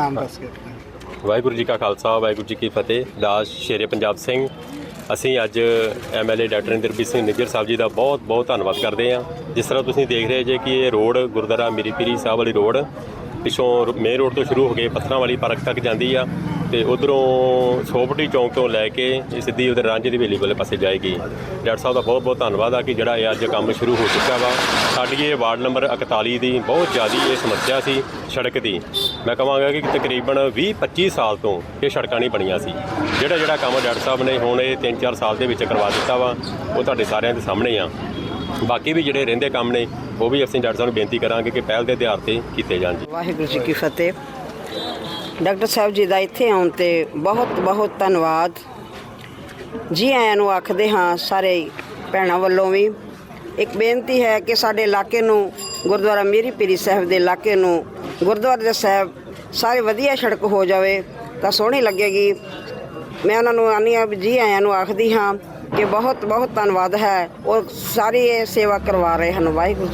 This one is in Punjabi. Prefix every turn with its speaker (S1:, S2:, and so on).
S1: ਨਾਮ ਦੱਸ ਕੇ
S2: ਵਾਹਿਗੁਰੂ ਜੀ ਕਾ ਖਾਲਸਾ ਵਾਹਿਗੁਰੂ ਜੀ ਕੀ ਫਤਿਹ। ਦਾਸ ਸ਼ੇਰੇ ਪੰਜਾਬ ਸਿੰਘ। ਅਸੀਂ ਅੱਜ ਐਮਐਲਏ ਡਾਕਟਰ ਇੰਦਰਬੀਰ ਸਿੰਘ ਨਿੱਜਰ ਸਾਹਿਬ ਜੀ ਦਾ ਬਹੁਤ ਬਹੁਤ ਧੰਨਵਾਦ ਕਰਦੇ ਹਾਂ। ਜਿਸ ਤਰ੍ਹਾਂ ਤੁਸੀਂ ਦੇਖ ਰਹੇ ਜੇ ਕਿ ਇਹ ਰੋਡ ਗੁਰਦੁਆਰਾ ਮੀਰੀ ਪੀਰੀ ਸਾਹਿਬ ਵਾਲੀ ਰੋਡ ਪਿੱਛੋਂ ਮੇਨ ਰੋਡ ਤੋਂ ਸ਼ੁਰੂ ਹੋ ਕੇ ਪੱਥਰਾਂ ਵਾਲੀ ਪਾਰਕ ਤੱਕ ਜਾਂਦੀ ਆ। ਤੇ ਉਧਰੋਂ ਸੋਪਟੀ ਚੌਂਕ ਤੋਂ ਲੈ ਕੇ ਇਹ ਸਿੱਧੀ ਉਧਰ ਰਾਂਝੇ ਦੀ ਹਵੇਲੀ ਵਾਲੇ ਪਾਸੇ ਜਾਏਗੀ। ਡਾਕਟਰ ਸਾਹਿਬ ਦਾ ਬਹੁਤ ਬਹੁਤ ਧੰਨਵਾਦ ਆ ਕਿ ਜਿਹੜਾ ਇਹ ਅੱਜ ਕੰਮ ਸ਼ੁਰੂ ਹੋ ਚੁੱਕਾ ਵਾ। ਸਾਡੀ ਇਹ ਵਾਰਡ ਨੰਬਰ 41 ਦੀ ਬਹੁਤ ਜ਼ਿਆਦਾ ਇਹ ਸਮੱਸਿਆ ਸੀ ਸੜਕ ਦੀ। ਮੈਂ ਕਹਾਂਗਾ ਕਿ ਤਕਰੀਬਨ 20-25 ਸਾਲ ਤੋਂ ਇਹ ਸੜਕਾਂ ਨਹੀਂ ਬਣੀਆਂ ਸੀ। ਜਿਹੜਾ ਜਿਹੜਾ ਕੰਮ ਡਾਕਟਰ ਸਾਹਿਬ ਨੇ ਹੁਣ ਇਹ 3-4 ਸਾਲ ਦੇ ਵਿੱਚ ਕਰਵਾ ਦਿੱਤਾ ਵਾ, ਉਹ ਤੁਹਾਡੇ ਸਾਰਿਆਂ ਦੇ ਸਾਹਮਣੇ ਆ। ਬਾਕੀ ਵੀ ਜਿਹੜੇ ਰਹਿੰਦੇ ਕੰਮ ਨੇ, ਉਹ ਵੀ ਅਸੀਂ ਡਾਕਟਰ ਸਾਹਿਬ ਨੂੰ ਬੇਨਤੀ ਕਰਾਂਗੇ ਕਿ ਪਹਿਲ ਦੇ ਆਧਾਰ ਤੇ ਕੀਤੇ ਜਾਣ ਜੀ।
S3: ਵਾਹਿਗੁਰੂ ਜੀ ਕੀ ਫਤਿਹ। ਡਾਕਟਰ ਸਾਹਿਬ ਜੀ ਦਾ ਇੱਥੇ ਆਉਣ ਤੇ ਬਹੁਤ ਬਹੁਤ ਧੰਨਵਾਦ। ਜੀ ਆਇਆਂ ਨੂੰ ਆਖਦੇ ਹਾਂ ਸਾਰੇ ਭੈਣਾਂ ਵੱਲੋਂ ਵੀ, ਇੱਕ ਬੇਨਤੀ ਹੈ ਕਿ ਸਾਡੇ ਇਲਾਕੇ ਨੂੰ, ਗੁਰਦੁਆਰਾ ਮੀਰੀ ਪੀਰੀ ਸਾਹਿਬ ਦੇ ਇਲਾਕੇ ਨੂੰ, ਗੁਰਦੁਆਰੇ ਦੇ ਸਾਹਿਬ ਸਾਰੇ ਵਧੀਆ ਸੜਕ ਹੋ ਜਾਵੇ ਤਾਂ ਸੋਹਣੀ ਲੱਗੇਗੀ। ਮੈਂ ਉਹਨਾਂ ਨੂੰ ਆਨੀ ਆ ਜੀ ਆਇਆਂ ਨੂੰ ਆਖਦੀ ਹਾਂ ਕਿ ਬਹੁਤ ਬਹੁਤ ਧੰਨਵਾਦ ਹੈ। ਉਹ ਸਾਰੀ ਇਹ ਸੇਵਾ ਕਰਵਾ ਰਹੇ ਹਨ। ਵਾਹਿਗੁਰੂ ਜੀ